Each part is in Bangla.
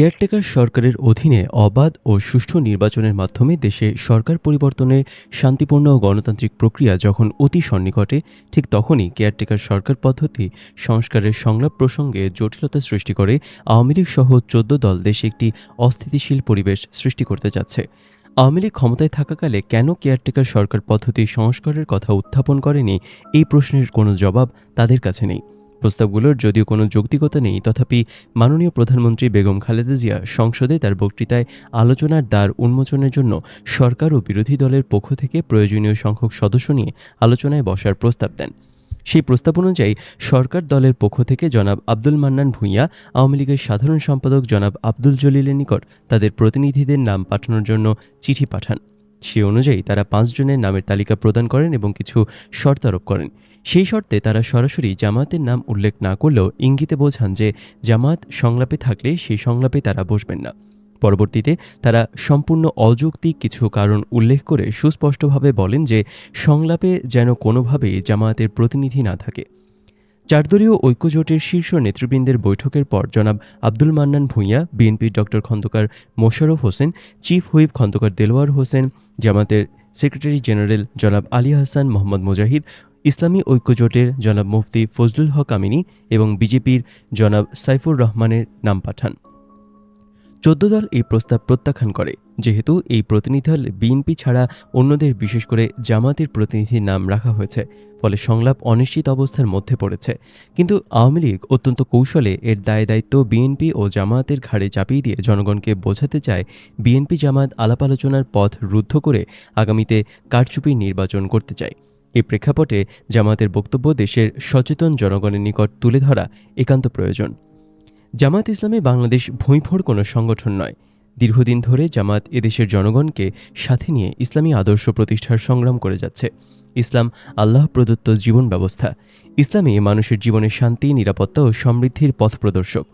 কেয়ারটেকার সরকারের অধীনে অবাধ ও সুষ্ঠু নির্বাচনের মাধ্যমে দেশে সরকার পরিবর্তনের শান্তিপূর্ণ ও গণতান্ত্রিক প্রক্রিয়া যখন অতি সন্নিকটে, ঠিক তখনই কেয়ারটেকার সরকার পদ্ধতি সংস্কারের সংলাপ প্রসঙ্গে জটিলতা সৃষ্টি করে। আওয়ামী লীগ সহ চোদ্দ দল দেশে একটি অস্থিতিশীল পরিবেশ সৃষ্টি করতে যাচ্ছে। আওয়ামী লীগ ক্ষমতায় থাকাকালে কেন কেয়ারটেকার সরকার পদ্ধতি সংস্কারের কথা উত্থাপন করেনি? এই প্রশ্নের কোনো জবাব তাদের কাছে নেই। প্রস্তাবগুলোর যদিও কোনো যৌক্তিকতা নেই, তথাপি মাননীয় প্রধানমন্ত্রী বেগম খালেদা জিয়া সংসদে তার বক্তৃতায় আলোচনার দ্বার উন্মোচনের জন্য সরকার ও বিরোধী দলের পক্ষ থেকে প্রয়োজনীয় সংখ্যক সদস্য নিয়ে আলোচনায় বসার প্রস্তাব দেন। সেই প্রস্তাব অনুযায়ী সরকার দলের পক্ষ থেকে জনাব আব্দুল মান্নান ভূঁইয়া, আওয়ামী লীগের সাধারণ সম্পাদক জনাব আব্দুল জলিলের নিকট তাদের প্রতিনিধিদের নাম পাঠানোর জন্য চিঠি পাঠান। সে অনুযায়ী তারা পাঁচজনের নামের তালিকা প্রদান করেন এবং কিছু শর্ত আরোপ করেন। সেই শর্তে তারা সরাসরি জামায়াতের নাম উল্লেখ না করলেও ইঙ্গিতে বোঝান যে জামায়াত সংলাপে থাকলে সেই সংলাপে তারা বসবেন না। পরবর্তীতে তারা সম্পূর্ণ অযৌক্তিক কিছু কারণ উল্লেখ করে সুস্পষ্টভাবে বলেন যে সংলাপে যেন কোনোভাবেই জামায়াতের প্রতিনিধি না থাকে। চারদলীয় ঐক্যজোটের শীর্ষ নেতৃবৃন্দের বৈঠকের পর জনাব আব্দুল মান্নান ভূঁইয়া বিএনপির doctor Khandakar Mosharraf Hossain, chief whip Khandakar Delwar Hossain, জামাতের সেক্রেটারি জেনারেল জনাব আলী হাসান মোহাম্মদ মুজাহিদ, ইসলামী ঐক্যজোটের জনাব মুফতি ফজলুল হক আমিনী এবং বিজেপির জনাব সাইফুর রহমানের নাম পাঠান। চোদ্দ দল এই প্রস্তাব প্রত্যাখ্যান করে, যেহেতু এই প্রতিনিধি দল বিএনপি ছাড়া অন্যদের বিশেষ করে জামাতের প্রতিনিধির নাম রাখা হয়েছে, ফলে সংলাপ অনিশ্চিত অবস্থার মধ্যে পড়েছে। কিন্তু আওয়ামী লীগ অত্যন্ত কৌশলে এর দায় দায়িত্ব বিএনপি ও জামায়াতের ঘাড়ে চাপিয়ে দিয়ে জনগণকে বোঝাতে চায়, বিএনপি জামায়াত আলাপ আলোচনার পথ রুদ্ধ করে আগামীতে কারচুপি নির্বাচন করতে চায়। এই প্রেক্ষাপটে জামায়াতের বক্তব্য দেশের সচেতন জনগণের নিকট তুলে ধরা একান্ত প্রয়োজন। জামায়াত ইসলামী বাংলাদেশ ভুঁইফোড় কোনো সংগঠন নয়। দীর্ঘদিন ধরে জামাত এদেশের জনগণকে সাথে নিয়ে ইসলামী আদর্শ প্রতিষ্ঠার সংগ্রাম করে যাচ্ছে। ইসলাম আল্লাহ প্রদত্ত জীবন ব্যবস্থা। ইসলামী মানুষের জীবনে শান্তি, নিরাপত্তা ও সমৃদ্ধির পথ প্রদর্শক।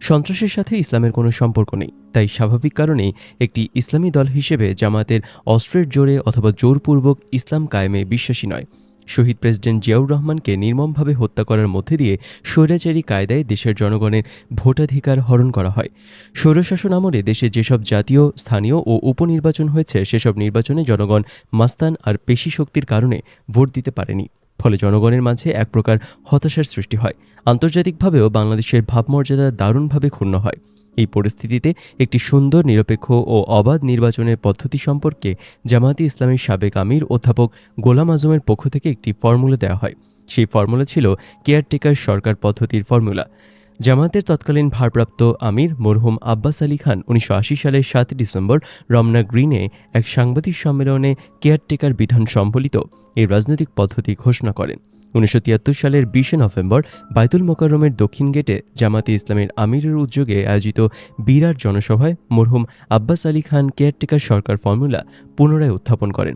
সন্ত্রাসের সাথে ইসলামের কোনো সম্পর্ক নেই, তাই স্বাভাবিক কারণেই একটি ইসলামী দল হিসেবে জামাতের অস্ত্রের জোরে অথবা জোরপূর্বক ইসলাম কায়েমে বিশ্বাসী নয়। শহীদ প্রেসিডেন্ট জিয়াউর রহমানকে নির্মমভাবে হত্যা করার মধ্যে দিয়ে স্বৈরাচারী কায়দায় দেশের জনগণের ভোটাধিকার হরণ করা হয়। স্বৈরশাসন আমলে দেশে যেসব জাতীয়, স্থানীয় ও উপনির্বাচন হয়েছে, সেসব নির্বাচনে জনগণ মাস্তান আর পেশি শক্তির কারণে ভোট দিতে পারেনি। ফলে জনগণের মাঝে এক প্রকার হতাশার সৃষ্টি হয়। আন্তর্জাতিকভাবেও বাংলাদেশের ভাবমর্যাদা দারুণভাবে ক্ষুণ্ণ হয়। এই পরিস্থিতিতে একটি সুন্দর, নিরপেক্ষ ও অবাধ নির্বাচনের পদ্ধতি সম্পর্কে জামায়াতে ইসলামের সাবেক আমির অধ্যাপক গোলাম আজমের পক্ষ থেকে একটি ফর্মুলা দেওয়া হয়। সেই ফর্মুলা ছিল কেয়ারটেকার সরকার পদ্ধতির ফর্মুলা। জামায়াতের তৎকালীন ভারপ্রাপ্ত আমির মরহুম আব্বাস আলী খান উনিশশো আশি সালের সাত ডিসেম্বর রমনা গ্রিনে এক সাংবাদিক সম্মেলনে কেয়ারটেকার বিধান সম্বলিত এই রাজনৈতিক পদ্ধতি ঘোষণা করেন। উনিশশো তিয়াত্তর সালের বিশে নভেম্বর বাইতুল মোকাররমের দক্ষিণ গেটে জামাতে ইসলামের আমিরের উদ্যোগে আয়োজিত বিরাট জনসভায় মরহুম আব্বাস আলী খান কেয়ারটেকার সরকার ফর্মুলা পুনরায় উত্থাপন করেন।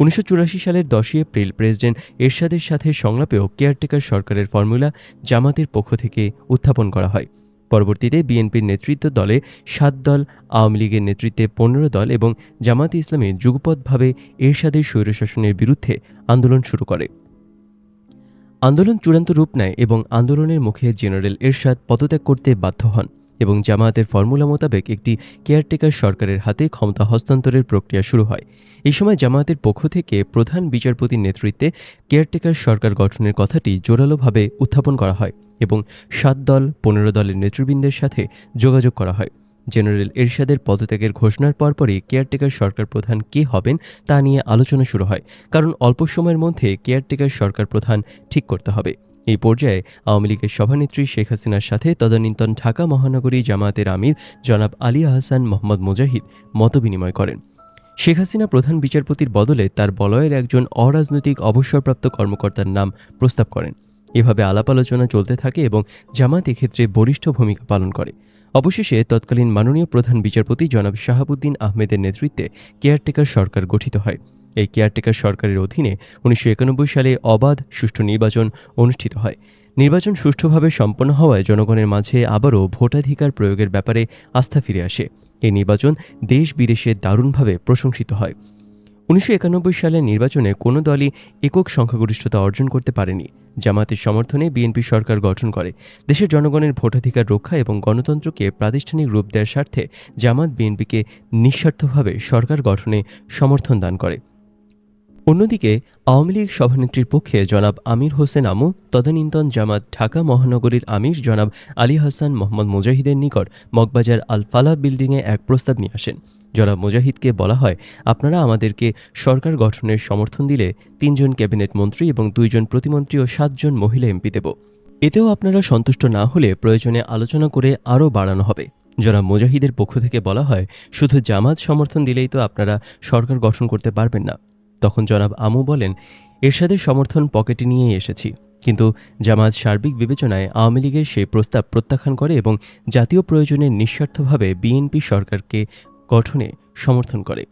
উনিশশো চুরাশি সালের দশই এপ্রিল প্রেসিডেন্ট এরশাদের সাথে সংলাপেও কেয়ারটেকার সরকারের ফর্মুলা জামাতের পক্ষ থেকে উত্থাপন করা হয়। পরবর্তীতে বিএনপির নেতৃত্ব দলে সাত দল, আওয়ামী লীগের নেতৃত্বে পনেরো দল এবং জামাতে ইসলামী যুগপথভাবে এরশাদের স্বৈরশাসনের বিরুদ্ধে আন্দোলন শুরু করে। আন্দোলন চূড়ান্ত রূপ নেয় এবং আন্দোলনের মুখে জেনারেল এরশাদ পদত্যাগ করতে বাধ্য হন এবং জামায়াতের ফর্মুলা মোতাবেক একটি কেয়ারটেকার সরকারের হাতে ক্ষমতা হস্তান্তরের প্রক্রিয়া শুরু হয়। এই সময় জামায়াতের পক্ষ থেকে প্রধান বিচারপতির নেতৃত্বে কেয়ারটেকার সরকার গঠনের কথাটি জোরালোভাবে উত্থাপন করা হয় এবং সাত দল, পনেরো দলের নেতৃবৃন্দের সাথে যোগাযোগ করা হয়। জেনারেল এরশাদের পদত্যাগের ঘোষণার পরপরই কেয়ারটেকার সরকার প্রধান কে হবেন তা নিয়ে আলোচনা শুরু হয়, কারণ অল্প সময়ের মধ্যে কেয়ারটেকার সরকার প্রধান ঠিক করতে হবে। এই পর্যায়ে আওয়ামী লীগের সভানেত্রী শেখ হাসিনার সাথে তদানীন্তন ঢাকা মহানগরী জামায়াতের আমির জনাব আলী আহসান মোহাম্মদ মুজাহিদ মতবিনিময় করেন। শেখ হাসিনা প্রধান বিচারপতির বদলে তার বলয়ের একজন অরাজনৈতিক অবসরপ্রাপ্ত কর্মকর্তার নাম প্রস্তাব করেন। এভাবে আলাপ আলোচনা চলতে থাকে এবং জামাত এক্ষেত্রে বরিষ্ঠ ভূমিকা পালন করে। অবশেষে তৎকালীন মাননীয় প্রধান বিচারপতি জনাব শাহাবুদ্দিন আহমেদের নেতৃত্বে কেয়ারটেকার সরকার গঠিত হয়। এই কেয়ারটেকার সরকারের অধীনে উনিশশো একানব্বই সালে অবাধ সুষ্ঠু নির্বাচন অনুষ্ঠিত হয়। নির্বাচন সুষ্ঠুভাবে সম্পন্ন হওয়ায় জনগণের মাঝে আবারও ভোটাধিকার প্রয়োগের ব্যাপারে আস্থা ফিরে আসে। এই নির্বাচন দেশ বিদেশে দারুণভাবে প্রশংসিত হয়। উনিশশো একানব্বই সালের নির্বাচনে কোনো দলই একক সংখ্যাগরিষ্ঠতা অর্জন করতে পারেনি। জামাতের সমর্থনে বিএনপি সরকার গঠন করে। দেশের জনগণের ভোটাধিকার রক্ষা এবং গণতন্ত্রকে প্রাতিষ্ঠানিক রূপ দেওয়ার স্বার্থে জামাত বিএনপিকে নিঃস্বার্থভাবে সরকার গঠনে সমর্থন দান করে। অন্যদিকে, আওয়ামী লীগ সভানেত্রীর পক্ষে জনাব আমির হোসেন আমু, তদানীন্তন জামাত ঢাকা মহানগরীর আমির জনাব আলী হাসান মোহাম্মদ মুজাহিদের নিকট মগবাজার আল ফালাহ বিল্ডিংয়ে এক প্রস্তাব নিয়ে আসেন। জনাব মুজাহিদকে বলা হয়, আপনারা আমাদেরকে সরকার গঠনের সমর্থন দিলে তিনজন ক্যাবিনেট মন্ত্রী এবং দুইজন প্রতিমন্ত্রী ও সাতজন মহিলা এমপি দেব। এতেও আপনারা সন্তুষ্ট না হলে প্রয়োজনে আলোচনা করে আরও বাড়ানো হবে। জনাব মুজাহিদের পক্ষ থেকে বলা হয়, শুধু জামাত সমর্থন দিলেই তো আপনারা সরকার গঠন করতে পারবেন না। তখন জনাব আমু বলেন, এরশাদের সমর্থন পকেটে নিয়েই এসেছি। কিন্তু জামাত সার্বিক বিবেচনায় আওয়ামী লীগের সেই প্রস্তাব প্রত্যাখ্যান করে এবং জাতীয় প্রয়োজনে নিঃস্বার্থভাবে বিএনপি সরকারকে গঠনে সমর্থন করে।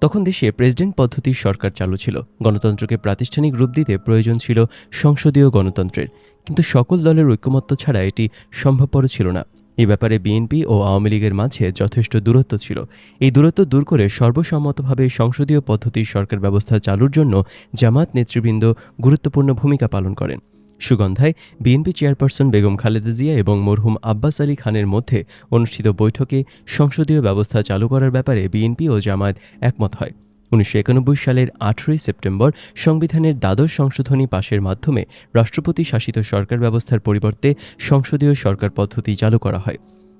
তখন দেশে প্রেসিডেন্ট পদ্ধতির সরকার চালু ছিল। গণতন্ত্রকে প্রাতিষ্ঠানিক রূপ দিতে প্রয়োজন ছিল সংসদীয় গণতন্ত্রের। কিন্তু সকল দলের ঐক্যমত্য ছাড়া এটি সম্ভবপর ছিল না। এ ব্যাপারে বিএনপি ও আওয়ামী লীগের মাঝে যথেষ্ট দূরত্ব ছিল। এই দূরত্ব দূর করে সর্বসম্মতভাবে সংসদীয় পদ্ধতির সরকার ব্যবস্থা চালুর জন্য জামাত নেতৃবৃন্দ গুরুত্বপূর্ণ ভূমিকা পালন করেন। সুগন্ধায় বিএনপি চেয়ারপারসন বেগম খালেদা জিয়া এবং মরহুম আব্বাস আলী খানের মধ্যে অনুষ্ঠিত বৈঠকে সংসদীয় ব্যবস্থা চালু করার ব্যাপারে বিএনপি ও জামায়াত একমত হয়। উনিশশো একানব্বই সালের আঠেরোই সেপ্টেম্বর সংবিধানের দ্বাদশ সংশোধনী পাশের মাধ্যমে রাষ্ট্রপতি শাসিত সরকার ব্যবস্থার পরিবর্তে সংসদীয় সরকার পদ্ধতি চালু করা হয়।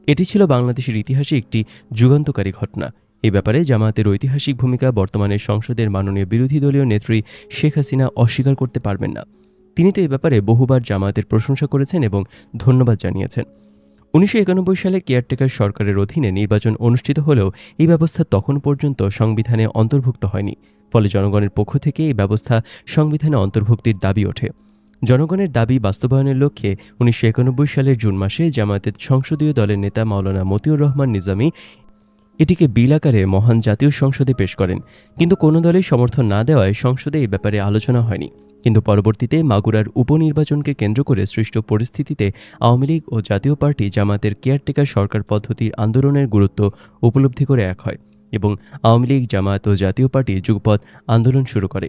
এটি ছিল বাংলাদেশের ইতিহাসে একটি যুগান্তকারী ঘটনা। এ ব্যাপারে জামায়াতের ঐতিহাসিক ভূমিকা বর্তমানে সংসদের মাননীয় বিরোধী দলীয় নেত্রী শেখ হাসিনা অস্বীকার করতে পারবেন না। তিনি তো এ ব্যাপারে বহুবার জামায়াতের প্রশংসা করেছেন এবং ধন্যবাদ জানিয়েছেন। উনিশশো একানব্বই সালে কেয়ারটেকার সরকারের অধীনে নির্বাচন অনুষ্ঠিত হলেও এই ব্যবস্থা তখন পর্যন্ত সংবিধানে অন্তর্ভুক্ত হয়নি। ফলে জনগণের পক্ষ থেকে এই ব্যবস্থা সংবিধানে অন্তর্ভুক্তির দাবি ওঠে। জনগণের দাবি বাস্তবায়নের লক্ষ্যে উনিশশো একানব্বই সালের জুন মাসে জামায়াতের সংসদীয় দলের নেতা মাওলানা মতিউর রহমান নিজামী এটিকে বিল আকারে মহান জাতীয় সংসদে পেশ করেন। কিন্তু কোনো দলেই সমর্থন না দেওয়ায় সংসদে এই ব্যাপারে আলোচনা হয়নি। কিন্তু পরবর্তীতে মাগুরার উপনির্বাচনকে কেন্দ্র করে সৃষ্ট পরিস্থিতিতে আওয়ামী লীগ ও জাতীয় পার্টি জামাতের কেয়ারটেকার সরকার পদ্ধতির আন্দোলনের গুরুত্ব উপলব্ধি করে এক হয় এবং আওয়ামী লীগ, জামায়াত ও জাতীয় পার্টি যুগপথ আন্দোলন শুরু করে।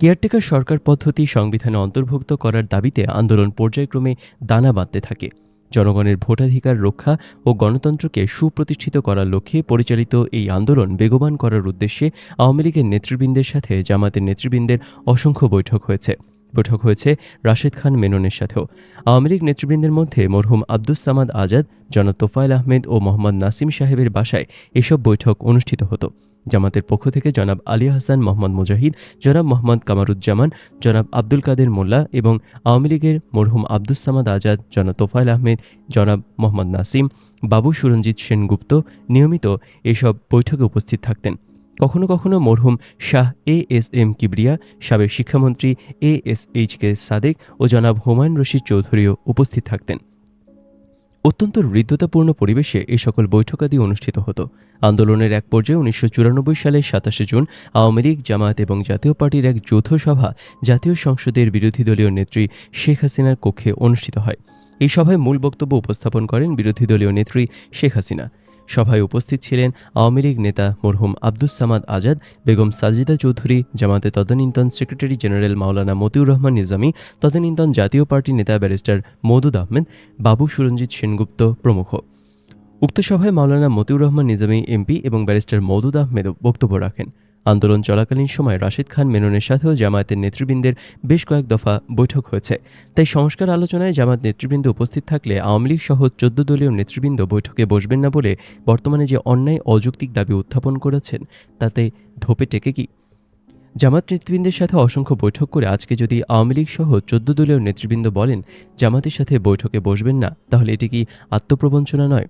কেয়ারটেকার সরকার পদ্ধতি সংবিধানে অন্তর্ভুক্ত করার দাবিতে আন্দোলন পর্যায়ক্রমে দানা বাঁধতে থাকে। জনগণের ভোটাধিকার রক্ষা ও গণতন্ত্রকে সুপ্রতিষ্ঠিত করার লক্ষ্যে পরিচালিত এই আন্দোলন বেগবান করার উদ্দেশ্যে আওয়ামী লীগের নেতৃবৃন্দের সাথে, জামাতের নেতৃবৃন্দের অসংখ্য বৈঠক হয়েছে। বৈঠক হয়েছে রাশেদ খান মেননের সাথেও। আওয়ামী লীগ নেতৃবৃন্দের মধ্যে মরহুম আব্দুস সামাদ আজাদ, জনাব তোফায়েল আহমেদ ও মোহাম্মদ নাসিম সাহেবের বাসায় এসব বৈঠক অনুষ্ঠিত হতো। জামাতের পক্ষ থেকে জনাব আলী হাসান মোহাম্মদ মুজাহিদ, জনাব মোহাম্মদ কামারুজ্জামান, জনাব আব্দুল কাদের মোল্লা এবং আওয়ামী লীগের মরহুম আব্দুস সামাদ আজাদ, জনাব তোফায়েল আহমেদ, জনাব মোহাম্মদ নাসিম, বাবু সুরঞ্জিত সেনগুপ্ত নিয়মিত এসব বৈঠকে উপস্থিত থাকতেন। কখনো কখনো মরহুম Shah A S M Kibria, সাবেক শিক্ষামন্ত্রী A S H K Sadek ও জনাব হুমায়ুন রশিদ চৌধুরীও উপস্থিত থাকতেন। অত্যন্ত হৃদ্যতাপূর্ণ পরিবেশে এ সকল বৈঠকাদি অনুষ্ঠিত হতো। আন্দোলনের এক পর্যায়ে উনিশশো চুরানব্বই সালের সাতাশে জুন আওয়ামী লীগ, জামায়াত এবং জাতীয় পার্টির এক যৌথ সভা জাতীয় সংসদের বিরোধী দলীয় নেত্রী শেখ হাসিনার কক্ষে অনুষ্ঠিত হয়। এই সভায় মূল বক্তব্য উপস্থাপন করেন বিরোধী দলীয় নেত্রী শেখ হাসিনা। সভায় উপস্থিত ছিলেন আওয়ামী লীগ নেতা মরহুম আব্দুস সামাদ আজাদ, বেগম সাজিদা চৌধুরী, জামাতে তদনীন্তন সেক্রেটারি জেনারেল মাওলানা মতিউর রহমান নিজামি, তদনীন্তন জাতীয় পার্টি নেতা ব্যারিস্টার মৌদুদ আহমেদ, বাবু সুরঞ্জিত সেনগুপ্ত প্রমুখ। উক্ত সভায় মাওলানা মতিউর রহমান নিজামি এমপি এবং ব্যারিস্টার মৌদুদ আহমেদও বক্তব্য রাখেন। আন্দোলন চলাকালীন সময় রাশিদ খান মেননের সাথেও জামায়াতের নেতৃবৃন্দের বেশ কয়েক দফা বৈঠক হয়েছে। তাই সংস্কার আলোচনায় জামায়াত নেতৃবৃন্দ উপস্থিত থাকলে আওয়ামী লীগ সহ চোদ্দ দলীয় নেতৃবৃন্দ বৈঠকে বসবেন না বলে বর্তমানে যে অন্যায় অযৌক্তিক দাবি উত্থাপন করেছেন, তাতে ধোপে টেকে কি? জামাত নেতৃবৃন্দের সাথে অসংখ্য বৈঠক করে আজকে যদি আওয়ামী লীগ সহ চোদ্দ দলীয় নেতৃবৃন্দ বলেন, জামাতের সাথে বৈঠকে বসবেন না, তাহলে এটি কি আত্মপ্রবঞ্চনা নয়?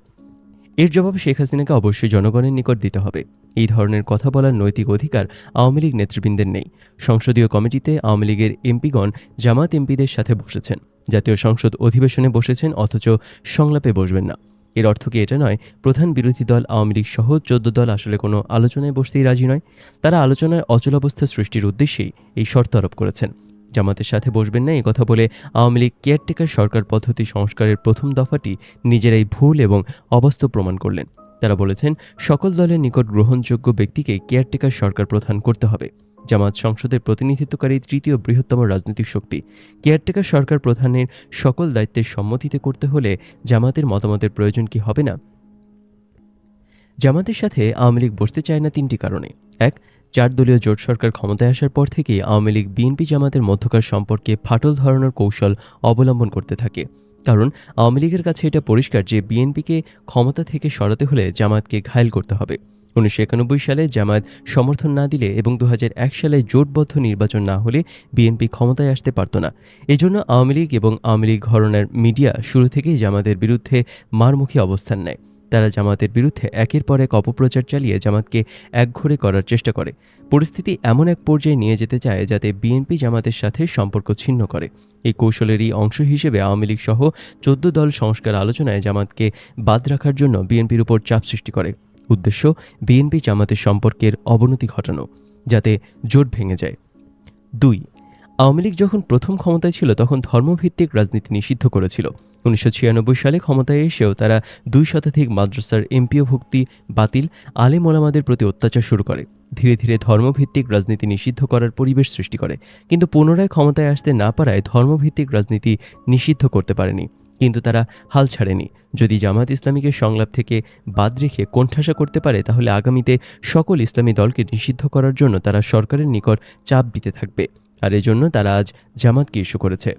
এর জবাব শেখ হাসিনাকে অবশ্যই জনগণের নিকট দিতে হবে। এই ধরনের কথা বলার নৈতিক অধিকার আওয়ামী লীগ নেতৃবৃন্দের নেই। সংসদীয় কমিটিতে আওয়ামী লীগের এমপিগণ জামাত এমপিদের সাথে বসেছেন। জাতীয় সংসদ অধিবেশনে বসেছেন, অথচ সংলাপে বসবেন না। এর অর্থ কি এটা নয়? প্রধান বিরোধী দল আওয়ামী লীগ সহ চোদ্দ দল আসলে কোনো আলোচনায় বসতেই রাজি নয়। তারা আলোচনায় অচলাবস্থা সৃষ্টির উদ্দেশ্যেই এই শর্ত আরোপ করেছেন। জামাতের সাথে বসবেন না কথা বলে আওয়ামী লীগ কেয়ারটেকার সরকার পদ্ধতি সংস্কারের প্রথম দফাটি নিজেরাই ভুল এবং অবাস্তব প্রমাণ করলেন। তারা বলেছেন, সকল দলের নিকট গ্রহণযোগ্য ব্যক্তিকে কেয়ারটেকার সরকার প্রধান করতে হবে। জামাত সংসদের প্রতিনিধিত্বকারী তৃতীয় বৃহত্তম রাজনৈতিক শক্তি। কেয়ারটেকার সরকার প্রধানের সকল দায়িত্বের সম্মতিতে করতে হলে জামাতের মতামতের প্রয়োজন কি হবে না? জামাতের সাথে আওয়ামী লীগ বসতে চায় না তিনটি কারণে। এক চার দলীয় জোট সরকার ক্ষমতায় আসার পর থেকেই আওয়ামী লীগ, বিএনপি জামাতের মধ্যকার সম্পর্কে ফাটল ধরানোর কৌশল অবলম্বন করতে থাকে। কারণ আওয়ামী লীগের কাছে এটা পরিষ্কার যে বিএনপিকে ক্ষমতা থেকে সরাতে হলে জামাতকে ঘায়েল করতে হবে। উনিশশো একানব্বই সালে জামায়াত সমর্থন না দিলে এবং দু হাজার এক সালে জোটবদ্ধ নির্বাচন না হলে বিএনপি ক্ষমতায় আসতে পারত না। এজন্য আওয়ামী লীগ এবং আওয়ামী লীগ ঘরনার মিডিয়া শুরু থেকেই জামাতের বিরুদ্ধে মারমুখী অবস্থান নেয়। তারা জামাতের বিরুদ্ধে একের পর এক অপপ্রচার চালিয়ে জামাতকে একঘরে করার চেষ্টা করে। পরিস্থিতি এমন এক পর্যায়ে নিয়ে যেতে চায় যাতে বিএনপি জামাতের সাথে সম্পর্ক ছিন্ন করে। এই কৌশলেরই অংশ হিসেবে আওয়ামী লীগ সহ চোদ্দ দল সংস্কার আলোচনায় জামাতকে বাদ রাখার জন্য বিএনপির উপর চাপ সৃষ্টি করে। উদ্দেশ্য, বিএনপি জামাতের সম্পর্কের অবনতি ঘটানো, যাতে জোট ভেঙে যায়। দুই, আওয়ামী লীগ যখন প্রথম ক্ষমতায় ছিল তখন ধর্মভিত্তিক রাজনীতি নিষিদ্ধ করেছিল। উনিশশো ছিয়ানব্বই সালে ক্ষমতায় এসেও তারা দুই শতাধিক মাদ্রাসার এমপিও ভুক্তি বাতিল আলেম ওলামাদের প্রতি অত্যাচার শুরু করে। ধীরে ধীরে ধর্মভিত্তিক রাজনীতি নিষিদ্ধ করার পরিবেশ সৃষ্টি করে। কিন্তু পুনরায় ক্ষমতায় আসতে না পারায় ধর্মভিত্তিক রাজনীতি নিষিদ্ধ করতে পারেনি। কিন্তু তারা হাল ছাড়েনি। যদি জামাত ইসলামীকে সংলাপ থেকে বাদ রেখে কোণঠাসা করতে পারে, তাহলে আগামীতে সকল ইসলামী দলকে নিষিদ্ধ করার জন্য তারা সরকারের নিকট চাপ দিতে থাকবে। আর এজন্য তারা আজ জামাতকে ইস্যু করেছে।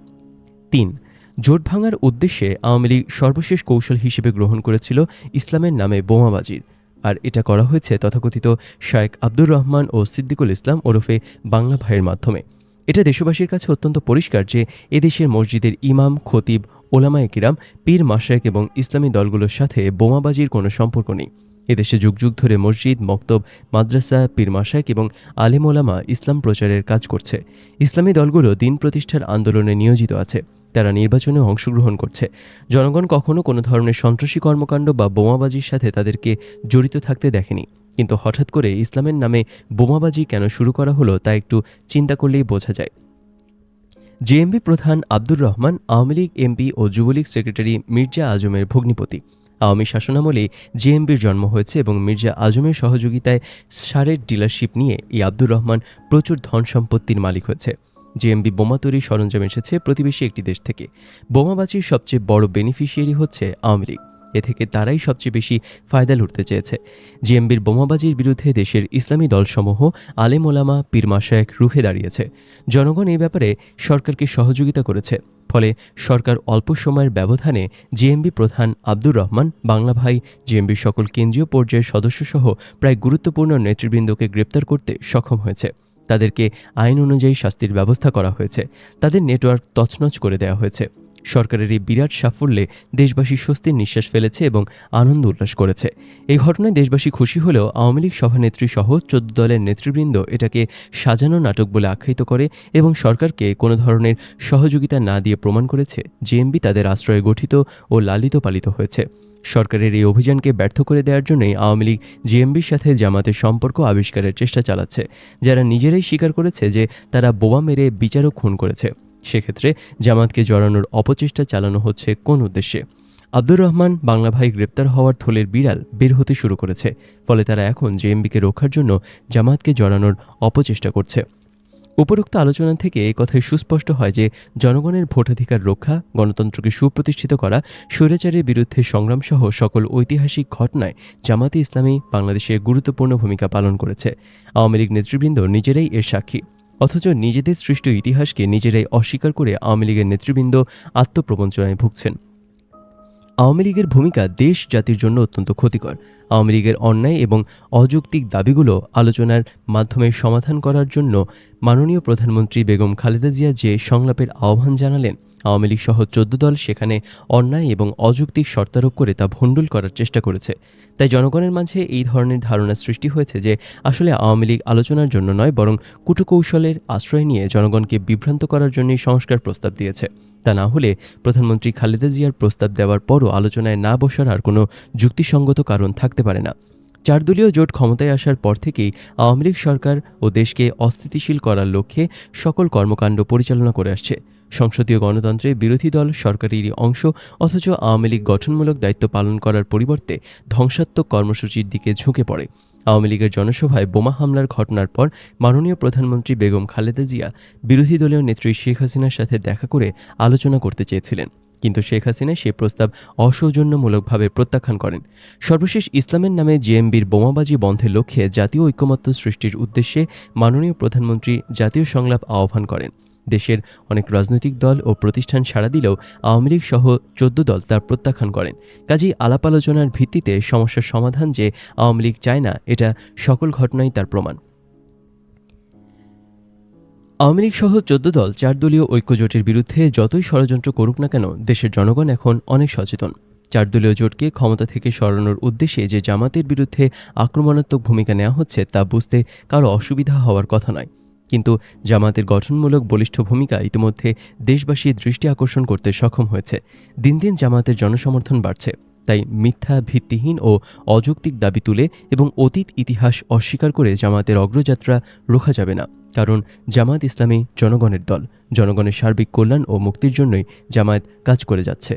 তিন জোট ভাঙার উদ্দেশ্যে আওয়ামী লীগ সর্বশেষ কৌশল হিসেবে গ্রহণ করেছিল ইসলামের নামে বোমাবাজির। আর এটা করা হয়েছে তথাকথিত শায়েক আব্দুর রহমান ও সিদ্দিকুল ইসলাম ওরফে বাংলা ভাইয়ের মাধ্যমে। এটা দেশবাসীর কাছে অত্যন্ত পরিষ্কার যে এদেশের মসজিদের ইমাম, খতিব, ওলামায়ে কিরাম, পীর মাশায়েক এবং ইসলামী দলগুলোর সাথে বোমাবাজির কোনো সম্পর্ক নেই। এদেশে যুগ যুগ ধরে মসজিদ, মক্তব, মাদ্রাসা, পীর মাশায়েক এবং আলিম ওলামা ইসলাম প্রচারের কাজ করছে। ইসলামী দলগুলো দিন প্রতিষ্ঠার আন্দোলনে নিয়োজিত আছে। তারা নির্বাচনে অংশগ্রহণ করছে। জনগণ কখনো কোনো ধরনের সন্ত্রাসী কর্মকাণ্ড বা বোমাবাজির সাথে তাদেরকে জড়িত থাকতে দেখেনি। কিন্তু হঠাৎ করে ইসলামের নামে বোমাবাজি কেন শুরু করা হলো তা একটু চিন্তা করলেই বোঝা যায়। জেএমবি প্রধান আব্দুর রহমান, আওয়ামী লীগ এমপি ও যুবলীগ সেক্রেটারি মির্জা আজমের ভগ্নিপতি। আওয়ামী শাসনামলে জেএমবির জন্ম হয়েছে এবং মির্জা আজমের সহযোগিতায় সারের ডিলারশিপ নিয়ে এই আব্দুর রহমান প্রচুর ধন সম্পত্তির মালিক হয়েছে। জেএমবি বোমা তৈরির সরঞ্জাম এসেছে প্রতিবেশী একটি দেশ থেকে। বোমাবাজির সবচেয়ে বড় বেনিফিশিয়ারি হচ্ছে আওয়ামী লীগ। এ থেকে তারাই সবচেয়ে বেশি ফায়দা লুটতে চেয়েছে। জিএমবির বোমাবাজির বিরুদ্ধে দেশের ইসলামী দলসমূহ আলেম ওলামা পীর মাসায়েক রুখে দাঁড়িয়েছে। জনগণ এই ব্যাপারে সরকারকে সহযোগিতা করেছে। ফলে সরকার অল্প সময়ের ব্যবধানে জিএমবি প্রধান আব্দুর রহমান, বাংলা ভাই, জিএমবির সকল কেন্দ্রীয় পর্যায়ের সদস্যসহ প্রায় গুরুত্বপূর্ণ নেতৃবৃন্দকে গ্রেপ্তার করতে সক্ষম হয়েছে। তাদেরকে আইন অনুযায়ী শাস্তির ব্যবস্থা করা হয়েছে। তাদের নেটওয়ার্ক তছনছ করে দেওয়া হয়েছে। সরকারের এই বিরাট সাফল্যে দেশবাসী স্বস্তির নিঃশ্বাস ফেলেছে এবং আনন্দ উল্লাস করেছে। এই ঘটনায় দেশবাসী খুশি হলেও আওয়ামী লীগ সভানেত্রী সহ চোদ্দ দলের নেতৃবৃন্দ এটাকে সাজানো নাটক বলে আখ্যায়িত করে এবং সরকারকে কোনো ধরনের সহযোগিতা না দিয়ে প্রমাণ করেছে, জেএমবি তাদের আশ্রয়ে গঠিত ও লালিত পালিত হয়েছে। সরকারের এই অভিযানকে ব্যর্থ করে দেওয়ার জন্যই আওয়ামী লীগ জিএমবির সাথে জামাতের সম্পর্ক আবিষ্কারের চেষ্টা চালাচ্ছে, যারা নিজেরাই স্বীকার করেছে যে তারা বোমা মেরে বিচারক খুন করেছে। সেক্ষেত্রে জামাতকে জড়ানোর অপচেষ্টা চালানো হচ্ছে কোন উদ্দেশ্যে? আব্দুর রহমান বাংলা ভাই গ্রেপ্তার হওয়ার থলের বিড়াল বের হতে শুরু করেছে, ফলে তারা এখন জেএমবিকে রক্ষার জন্য জামাতকে জড়ানোর অপচেষ্টা করছে। উপরোক্ত আলোচনা থেকে এই কথাই সুস্পষ্ট হয় যে, জনগণের ভোটাধিকার রক্ষা, গণতন্ত্রকে সুপ্রতিষ্ঠিত করা, স্বৈরাচারের বিরুদ্ধে সংগ্রামসহ সকল ঐতিহাসিক ঘটনায় জামাতে ইসলামী বাংলাদেশে গুরুত্বপূর্ণ ভূমিকা পালন করেছে। আওয়ামী লীগ নেতৃবৃন্দ নিজেরাই এর সাক্ষী। অথচ নিজেদের সৃষ্ট ইতিহাসকে নিজেরাই অস্বীকার করে আওয়ামী লীগের নেতৃবৃন্দ আত্মপ্রবঞ্চনায় ভুগছেন। আওয়ামী লীগের ভূমিকা দেশ জাতির জন্য অত্যন্ত ক্ষতিকর। আওয়ামী লীগের অন্যায় এবং অযৌক্তিক দাবিগুলো আলোচনার মাধ্যমে সমাধান করার জন্য মাননীয় প্রধানমন্ত্রী বেগম খালেদা জিয়া যে সংলাপের আহ্বান জানালেন আওয়ামী লীগ সহ চোদ্দ দল সেখানে অন্যায় এবং অযৌক্তিক শর্তারোপ করে তা ভণ্ডুল করার চেষ্টা করেছে। তাই জনগণের মাঝে এই ধরনের ধারণা সৃষ্টি হয়েছে যে আসলে আওয়ামী লীগ আলোচনার জন্য নয়, বরং কুটকৌশলের আশ্রয় নিয়ে জনগণকে বিভ্রান্ত করার জন্যই সংস্কার প্রস্তাব দিয়েছে। তা না হলে প্রধানমন্ত্রী খালেদা জিয়ার প্রস্তাব দেওয়ার পরও আলোচনায় না বসার আর কোনো যুক্তিসঙ্গত কারণ থাকতে পারে না। চারদলীয় জোট ক্ষমতায় আসার পর থেকেই আওয়ামী লীগ সরকার ও দেশকে অস্থিতিশীল করার লক্ষ্যে সকল কর্মকাণ্ড পরিচালনা করে আসছে। সংসদীয় গণতন্ত্রে বিরোধী দল সরকারেরই অংশ, অথচ আওয়ামী লীগ গঠনমূলক দায়িত্ব পালন করার পরিবর্তে ধ্বংসাত্মক কর্মসূচির দিকে ঝুঁকে পড়ে। আওয়ামী লীগের জনসভায় বোমা হামলার ঘটনার পর মাননীয় প্রধানমন্ত্রী বেগম খালেদা জিয়া বিরোধী দলীয় নেত্রী শেখ হাসিনার সাথে দেখা করে আলোচনা করতে চেয়েছিলেন। কিন্তু শেখ হাসিনা সে প্রস্তাব অসৌজন্যমূলকভাবে প্রত্যাখ্যান করেন। সর্বশেষ ইসলামের নামে জেএমবির বোমাবাজি বন্ধের লক্ষ্যে জাতীয় ঐক্যমত্য সৃষ্টির উদ্দেশ্যে মাননীয় প্রধানমন্ত্রী জাতীয় সংলাপ আহ্বান করেন। দেশের অনেক রাজনৈতিক দল ও প্রতিষ্ঠান সাড়া দিলেও আওয়ামী লীগ সহ চোদ্দ দল তার প্রত্যাখ্যান করেন। কাজেই আলাপ আলোচনার ভিত্তিতে সমস্যার সমাধান যে আওয়ামী লীগ চায় না, এটা সকল ঘটনাই তার প্রমাণ। আওয়ামী লীগ সহ চোদ্দ দল চার দলীয় ঐক্যজোটের বিরুদ্ধে যতই ষড়যন্ত্র করুক না কেন, দেশের জনগণ এখন অনেক সচেতন। চার দলীয় জোটকে ক্ষমতা থেকে সরানোর উদ্দেশ্যে যে জামাতের বিরুদ্ধে আক্রমণাত্মক ভূমিকা নেওয়া হচ্ছে তা বুঝতে কারও অসুবিধা হওয়ার কথা নয়। কিন্তু জামাতের গঠনমূলক বলিষ্ঠ ভূমিকা ইতিমধ্যে দেশবাসীর দৃষ্টি আকর্ষণ করতে সক্ষম হয়েছে। দিন দিন জামাতের জনসমর্থন বাড়ছে। তাই মিথ্যা, ভিত্তিহীন ও অযৌক্তিক দাবি তুলে এবং অতীত ইতিহাস অস্বীকার করে জামাতের অগ্রযাত্রা রোখা যাবে না। কারণ জামাত ইসলামী জনগণের দল। জনগণের সার্বিক কল্যাণ ও মুক্তির জন্যই জামায়াত কাজ করে যাচ্ছে।